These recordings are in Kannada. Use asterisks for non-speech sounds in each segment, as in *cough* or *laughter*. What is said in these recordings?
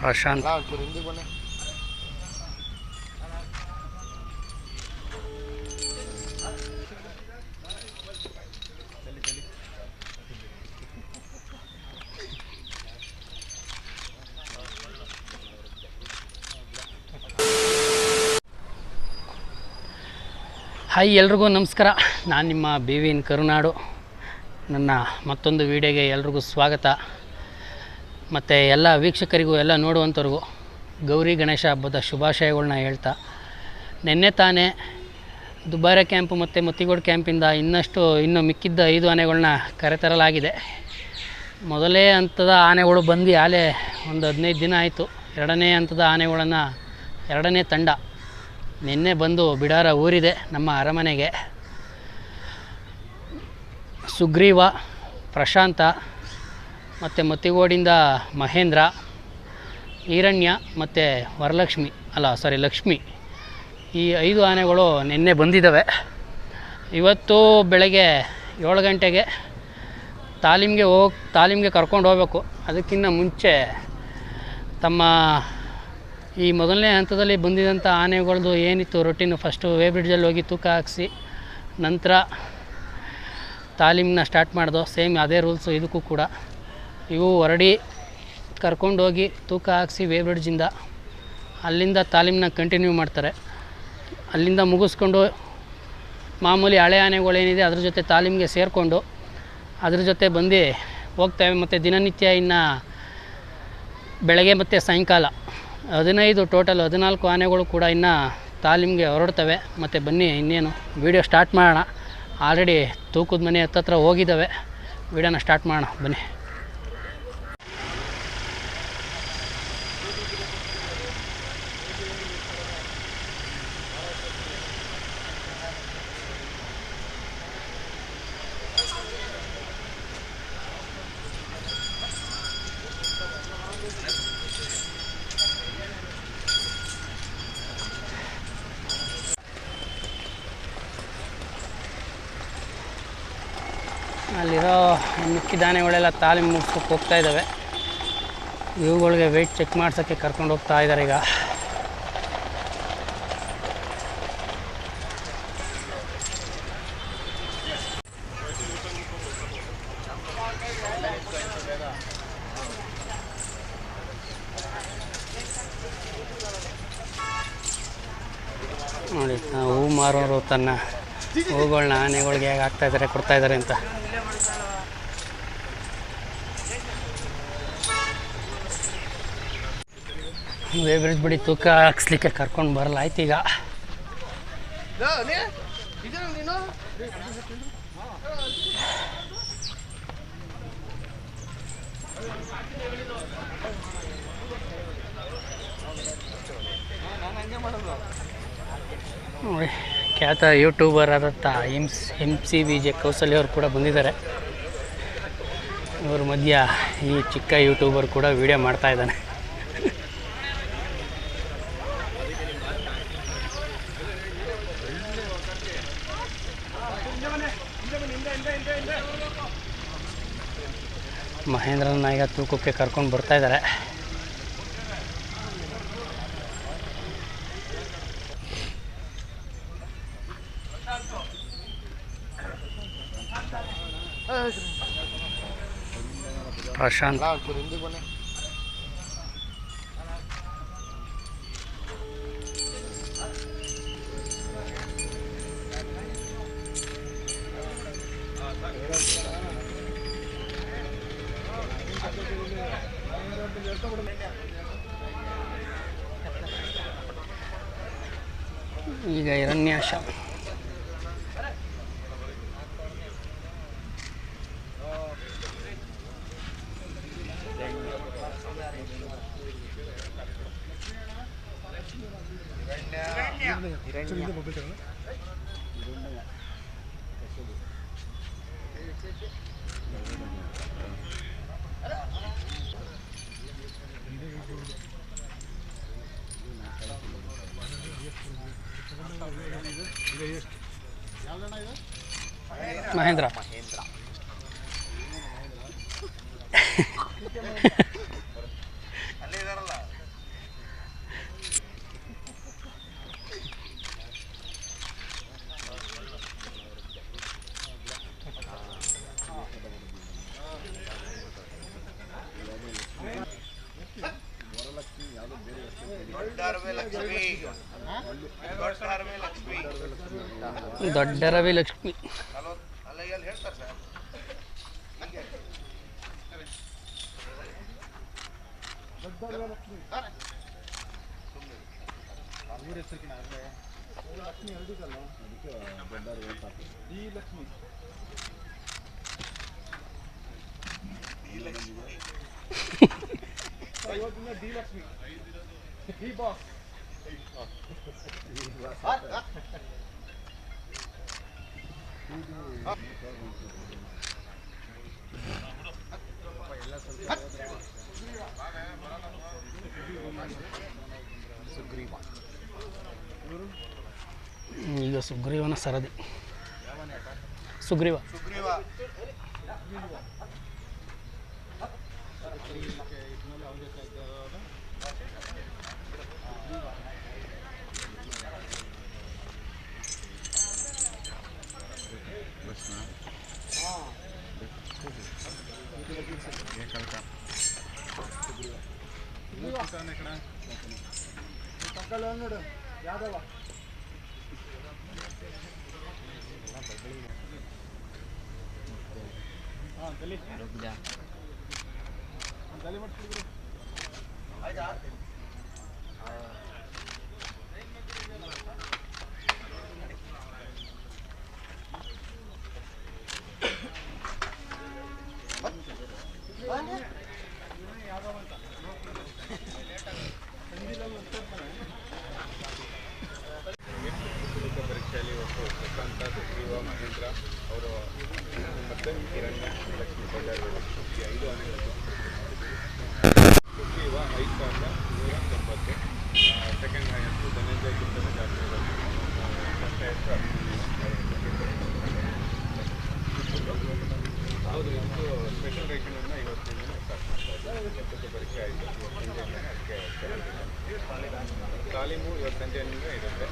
ಪ್ರಶಾಂತ್. ಹಾಯ್ ಎಲ್ರಿಗೂ ನಮಸ್ಕಾರ. ನಾನು ನಿಮ್ಮ ಬಿ ಕರುನಾಡು. ನನ್ನ ಮತ್ತೊಂದು ವಿಡಿಯೋಗೆ ಎಲ್ರಿಗೂ ಸ್ವಾಗತ. ಮತ್ತು ಎಲ್ಲ ವೀಕ್ಷಕರಿಗೂ, ಎಲ್ಲ ನೋಡುವಂಥವ್ರಿಗೂ ಗೌರಿ ಗಣೇಶ ಹಬ್ಬದ ಶುಭಾಶಯಗಳನ್ನ ಹೇಳ್ತಾ, ನಿನ್ನೆ ತಾನೇ ದುಬಾರೆ ಕ್ಯಾಂಪು ಮತ್ತು ಮುತ್ತಿಗೋಡು ಕ್ಯಾಂಪಿಂದ ಇನ್ನಷ್ಟು ಇನ್ನು ಮಿಕ್ಕಿದ್ದ ಐದು ಆನೆಗಳನ್ನ ಕರೆತರಲಾಗಿದೆ. ಮೊದಲೇ ಹಂತದ ಆನೆಗಳು ಬಂದು ಆಲೆ ಒಂದು ಹದಿನೈದು ದಿನ ಆಯಿತು. ಎರಡನೇ ಹಂತದ ಆನೆಗಳನ್ನು, ಎರಡನೇ ತಂಡ ನಿನ್ನೆ ಬಂದು ಬಿಡಾರ ಊರಿದೆ ನಮ್ಮ ಅರಮನೆಗೆ. ಸುಗ್ರೀವ, ಪ್ರಶಾಂತ ಮತ್ತು ಮತ್ತಿಗೋಡಿಂದ ಮಹೇಂದ್ರ, ಈರಣ್ಯ ಮತ್ತು ವರಲಕ್ಷ್ಮಿ ಅಲ್ಲ ಸಾರಿ ಲಕ್ಷ್ಮಿ. ಈ ಐದು ಆನೆಗಳು ನಿನ್ನೆ ಬಂದಿದ್ದಾವೆ. ಇವತ್ತು ಬೆಳಗ್ಗೆ ಏಳು ಗಂಟೆಗೆ ತಾಲೀಮ್ಗೆ ಹೋಗಿ, ತಾಲೀಮ್ಗೆ ಕರ್ಕೊಂಡು ಹೋಗ್ಬೇಕು. ಅದಕ್ಕಿಂತ ಮುಂಚೆ ತಮ್ಮ ಈ ಮೊದಲನೇ ಹಂತದಲ್ಲಿ ಬಂದಿದ್ದಂಥ ಆನೆಗಳದ್ದು ಏನಿತ್ತು ರೊಟೀನು ಫಸ್ಟು ವೇ ಬ್ರಿಡ್ಜಲ್ಲಿ ಹೋಗಿ ತೂಕ ಹಾಕಿಸಿ, ನಂತರ ತಾಲೀಮನ್ನ ಸ್ಟಾರ್ಟ್ ಮಾಡಿದೋ ಸೇಮ್ ಅದೇ ರೂಲ್ಸು ಇದಕ್ಕೂ ಕೂಡ. ಇವು ಹೊರಡಿ ಕರ್ಕೊಂಡೋಗಿ ತೂಕ ಹಾಕಿಸಿ ವೇ ಬ್ರಿಡ್ಜಿಂದ ಅಲ್ಲಿಂದ ತಾಲೀಮನ್ನ ಕಂಟಿನ್ಯೂ ಮಾಡ್ತಾರೆ. ಅಲ್ಲಿಂದ ಮುಗಿಸ್ಕೊಂಡು ಮಾಮೂಲಿ ಹಳೆ ಆನೆಗಳೇನಿದೆ ಅದ್ರ ಜೊತೆ ತಾಲೀಮ್ಗೆ ಸೇರಿಕೊಂಡು ಅದ್ರ ಜೊತೆ ಬಂದು ಹೋಗ್ತೇವೆ ಮತ್ತು ದಿನನಿತ್ಯ ಇನ್ನು ಬೆಳಗ್ಗೆ ಮತ್ತು ಸಾಯಂಕಾಲ. ಹದಿನೈದು ಟೋಟಲ್ ಹದಿನಾಲ್ಕು ಆನೆಗಳು ಕೂಡ ಇನ್ನು ತಾಲೀಮ್ಗೆ ಹೊರಡ್ತವೆ. ಮತ್ತು ಬನ್ನಿ ಇನ್ನೇನು ವೀಡಿಯೋ ಸ್ಟಾರ್ಟ್ ಮಾಡೋಣ. ಆಲ್ರೆಡಿ ತೂಕದ ಮನೆ ಹತ್ತತ್ರ ಹೋಗಿದ್ದಾವೆ. ವೀಡಿಯೋನ ಸ್ಟಾರ್ಟ್ ಮಾಡೋಣ. ಬನ್ನಿ. ಅಲ್ಲಿರೋ ಮಿಕ್ಕಿ ದಾನೆಗಳೆಲ್ಲ ತಾಲಿಮ್ ಮುಗಿಸ್ಕೊಕ್ಕೆ ಹೋಗ್ತಾ ಇದ್ದಾವೆ ಇವುಗಳಿಗೆ ವೆಯ್ಟ್ ಚೆಕ್ ಮಾಡ್ಸೋಕ್ಕೆ ಕರ್ಕೊಂಡು ಹೋಗ್ತಾ ಇದ್ದಾರೆ ಈಗ. ನೋಡಿ ಹೂ ಮಾರೋರು ತನ್ನ ಹೂಗಳನ್ನ ಆನೆಗಳಿಗೆ ಹೇಗೆ ಹಾಕ್ತಾ ಇದ್ದಾರೆ ಕೊಡ್ತಾ ಇದ್ದಾರೆ ಅಂತ. ವೇಬ್ರಿಜ್ ಬಿಡಿ, ತೂಕ ಹಾಕ್ಸ್ಲಿಕ್ಕೆ ಕರ್ಕೊಂಡು ಬರಲ್ಲ, ಆಯ್ತು ಈಗ. ನೋಡಿ ಖ್ಯಾತ ಯೂಟ್ಯೂಬರ್ ಆದಂಥ ಎಮ್ಸ್ ಎಂ ಸಿ ವಿ ಜೆ ಕೌಸಲ್ಯವರು ಕೂಡ ಬಂದಿದ್ದಾರೆ. ಇವ್ರ ಮಧ್ಯ ಈ ಚಿಕ್ಕ ಯೂಟ್ಯೂಬರ್ ಕೂಡ ವಿಡಿಯೋ ಮಾಡ್ತಾ ಇದ್ದಾನೆ. ಮಹೇಂದ್ರನ ಈಗ ತೂಕಕ್ಕೆ ಕರ್ಕೊಂಡು ಬರ್ತಾ ಇದ್ದಾರೆ. ಪ್ರಶಾಂತ್ ಈಗ ಹಿರಣ್ಯಾಶ ಮಹೇಂದ್ರ *laughs* ದೊಡ್ಡ ರವಿ ಲಕ್ಷ್ಮಿ ಈಗ ಸುಗ್ರೀವನ ಸರದಿ. ಸುಗ್ರೀವ. ये कल का किसान ఇక్కడ పక్కలో ఉన్నాడు యాదవ ఆ గలి రుక్ जा గలి మట్ కిడు ఆ जा ಹೌದು ಇದು ಸ್ಪೆಷಲ್ ರೇಷನನ್ನು ಇವತ್ತು ಪರೀಕ್ಷೆ ಆಯಿತು ಅದಕ್ಕೆ ತಾಲೀಮು ಇವತ್ತು ಸಂಜೆಯಿಂದ ಇರುತ್ತೆ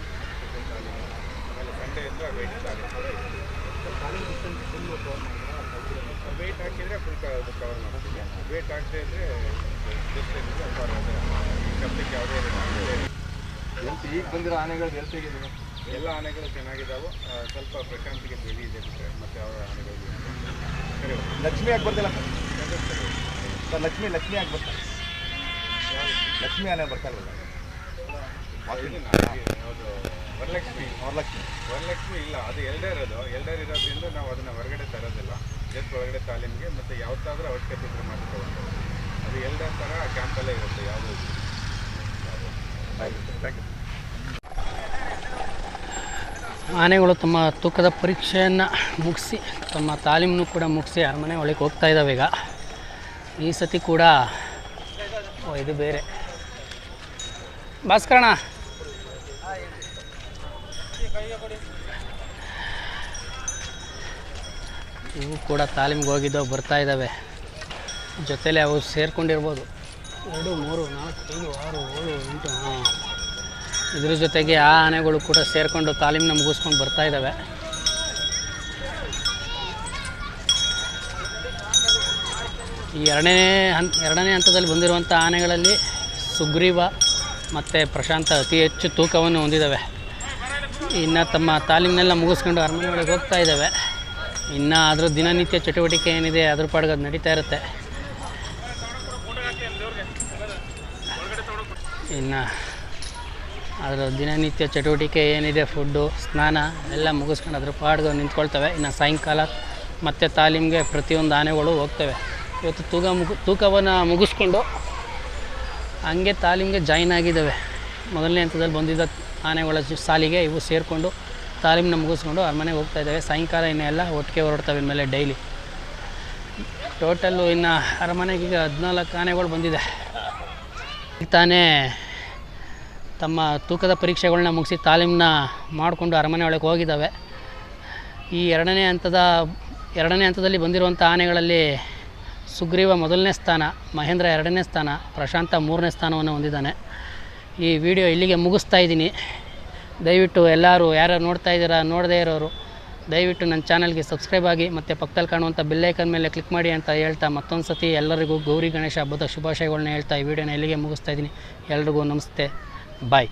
ತಾಲೀಮು ಆಮೇಲೆ ಸಂಡೇ ಇದ್ದು ವೆಯ್ಟ್ ತಾಲೀಮು ವೆಯ್ಟ್ ಹಾಕಿದರೆ ಫುಲ್ ಕವರ್ ಮಾಡ್ತೀವಿ. ವೇಟ್ ಹಾಕದೇ ಇದ್ದರೆ ಜಸ್ಟ್ ಏನಿದೆ ಶಬ್ದಕ್ಕೆ ಯಾವುದೇ ಹೆಲ್ತ್ ಈಗ ಬಂದಿರೋ ಆನೆಗಳು ಎಲ್ತಿಗಿದೆ ಎಲ್ಲ ಆನೆಗಳು ಚೆನ್ನಾಗಿದ್ದಾವೆ ಸ್ವಲ್ಪ ಪ್ರಶಾಂತಿಗೆ ಬೆಳಿ ಇದೆ ಬಿಟ್ಟರೆ ಮತ್ತೆ ಅವರ ಆನೆಗಳು ಸರಿ. ಲಕ್ಷ್ಮಿ ಆಗಿ ಬರ್ತಿಲ್ಲ? ಸರಿ ಲಕ್ಷ್ಮಿ ಲಕ್ಷ್ಮಿ ಆಗಿ ಬರ್ತಾರೆ ಲಕ್ಷ್ಮಿ ಆನೆ ಬರ್ತಾರಲ್ಲ ಯಾವುದು ವರಲಕ್ಷ್ಮಿ. ವರಲಕ್ಷ್ಮಿ. ವರಲಕ್ಷ್ಮಿ ಇಲ್ಲ ಅದು ಎಲ್ಡರ್ ಇರೋದು ಎಲ್ಡರ್ ಇರೋದ್ರಿಂದ ನಾವು ಅದನ್ನು ಹೊರಗಡೆ ತರೋದಿಲ್ಲ. ಜಸ್ಟ್ ಒಳಗಡೆ ತಾಲೀಮಿಗೆ ಮತ್ತು ಯಾವತ್ತಾದರೂ ಅವಶ್ಯಕತೆ ಇದ್ರೆ ಮಾತ್ರ ತಗೊಂಡು ಅದು ಎಲ್ಲ ಥರ ಕ್ಯಾಂಪಲ್ಲೇ ಇರುತ್ತೆ ಯಾವುದೂ ಥ್ಯಾಂಕ್ ಯು ಆನೆಗಳು ತಮ್ಮ ತೂಕದ ಪರೀಕ್ಷೆಯನ್ನು ಮುಗಿಸಿ ತಮ್ಮ ತಾಲೀಮನ್ನು ಕೂಡ ಮುಗಿಸಿ ಅರಮನೆ ಒಳಗೆ ಹೋಗ್ತಾ ಇದ್ದಾವೆ ಈಗ. ಈ ಸತಿ ಕೂಡ ಓ ಇದು ಬೇರೆ. ಭಾಸ್ಕರಣ ಇವು ಕೂಡ ತಾಲೀಮ್ಗೆ ಹೋಗಿದ್ದೋ ಬರ್ತಾ ಇದ್ದಾವೆ. ಜೊತೆಲೆ ಅವು ಸೇರ್ಕೊಂಡಿರ್ಬೋದು. ಎರಡು, ಮೂರು, ನಾಲ್ಕು, ಐದು, ಆರು, ಏಳು, ಎಂಟು ಇದ್ರ ಜೊತೆಗೆ ಆ ಆನೆಗಳು ಕೂಡ ಸೇರಿಕೊಂಡು ತಾಲೀಮನ್ನ ಮುಗಿಸ್ಕೊಂಡು ಬರ್ತಾ ಇದ್ದಾವೆ. ಈ ಎರಡನೇ ಹಂತ ಎರಡನೇ ಹಂತದಲ್ಲಿ ಬಂದಿರುವಂಥ ಆನೆಗಳಲ್ಲಿ ಸುಗ್ರೀವ ಮತ್ತು ಪ್ರಶಾಂತ ಅತಿ ಹೆಚ್ಚು ತೂಕವನ್ನು ಹೊಂದಿದ್ದಾವೆ. ಇನ್ನು ತಮ್ಮ ತಾಲೀಮ್ನೆಲ್ಲ ಮುಗಿಸ್ಕೊಂಡು ಅರಮನೆ ಒಳಗೆ ಹೋಗ್ತಾ ಇದ್ದಾವೆ. ಇನ್ನು ಅದ್ರ ದಿನನಿತ್ಯ ಚಟುವಟಿಕೆ ಏನಿದೆ, ಅದ್ರ ಪಾಡ್ಗೆ ಅದು ನಡೀತಾ ಇರುತ್ತೆ. ಇನ್ನು ಅದರ ದಿನನಿತ್ಯ ಚಟುವಟಿಕೆ ಏನಿದೆ, ಫುಡ್ಡು, ಸ್ನಾನ ಎಲ್ಲ ಮುಗಿಸ್ಕೊಂಡು ಅದ್ರ ಪಾಡ್ಗೆ ನಿಂತ್ಕೊಳ್ತವೆ. ಇನ್ನು ಸಾಯಂಕಾಲ ಮತ್ತು ತಾಲೀಮ್ಗೆ ಪ್ರತಿಯೊಂದು ಆನೆಗಳು ಹೋಗ್ತವೆ. ಇವತ್ತು ತೂಕ ಮುಗು, ತೂಕವನ್ನು ಮುಗಿಸ್ಕೊಂಡು ಹಂಗೆ ತಾಲೀಮ್ಗೆ ಜಾಯಿನ್ ಆಗಿದ್ದಾವೆ. ಮೊದಲನೇ ಹಂತದಲ್ಲಿ ಬಂದಿದ್ದ ಆನೆಗಳ ಸಾಲಿಗೆ ಇವು ಸೇರಿಕೊಂಡು ತಾಲೀಮನ್ನ ಮುಗಿಸ್ಕೊಂಡು ಅರಮನೆಗೆ ಹೋಗ್ತಾ ಇದ್ದಾವೆ ಸಾಯಂಕಾಲ ಇನ್ನೆಲ್ಲ ಒಟ್ಟಿಗೆ ಹೊರಡ್ತವೆ ಇನ್ಮೇಲೆ ಡೈಲಿ ಟೋಟಲ್ಲು ಇನ್ನು ಅರಮನೆಗೆ ಈಗ ಹದಿನಾಲ್ಕು ಆನೆಗಳು ಬಂದಿದೆ. ತಾನೇ ತಮ್ಮ ತೂಕದ ಪರೀಕ್ಷೆಗಳನ್ನ ಮುಗಿಸಿ ತಾಲೀಮನ್ನ ಮಾಡಿಕೊಂಡು ಅರಮನೆ ಒಳಗೆ ಹೋಗಿದ್ದಾವೆ. ಈ ಎರಡನೇ ಹಂತದ, ಎರಡನೇ ಹಂತದಲ್ಲಿ ಬಂದಿರುವಂಥ ಆನೆಗಳಲ್ಲಿ ಸುಗ್ರೀವ ಮೊದಲನೇ ಸ್ಥಾನ, ಮಹೇಂದ್ರ ಎರಡನೇ ಸ್ಥಾನ, ಪ್ರಶಾಂತ ಮೂರನೇ ಸ್ಥಾನವನ್ನು ಹೊಂದಿದ್ದಾನೆ. ಈ ವಿಡಿಯೋ ಇಲ್ಲಿಗೆ ಮುಗಿಸ್ತಾ ಇದ್ದೀನಿ. ದಯವಿಟ್ಟು ಎಲ್ಲರೂ ಯಾರು ನೋಡ್ತಾ ಇದ್ದೀರಾ, ನೋಡದೇ ಇರೋರು, ದಯವಿಟ್ಟು ನನ್ನ ಚಾನಲ್ಗೆ ಸಬ್ಸ್ಕ್ರೈಬ್ ಆಗಿ ಮತ್ತು ಪಕ್ಕದಲ್ಲಿ ಕಾಣುವಂಥ ಬೆಲ್ಲೈಕನ್ ಮೇಲೆ ಕ್ಲಿಕ್ ಮಾಡಿ ಅಂತ ಹೇಳ್ತಾ ಮತ್ತೊಂದು ಸತಿ ಎಲ್ಲರಿಗೂ ಗೌರಿ ಗಣೇಶ ಹಬ್ಬದ ಶುಭಾಶಯಗಳನ್ನ ಹೇಳ್ತಾ ಈ ವಿಡಿಯೋನ ಇಲ್ಲಿಗೆ ಮುಗಿಸ್ತಾ ಇದ್ದೀನಿ. ಎಲ್ರಿಗೂ ನಮಸ್ತೆ. ಬಾಯ್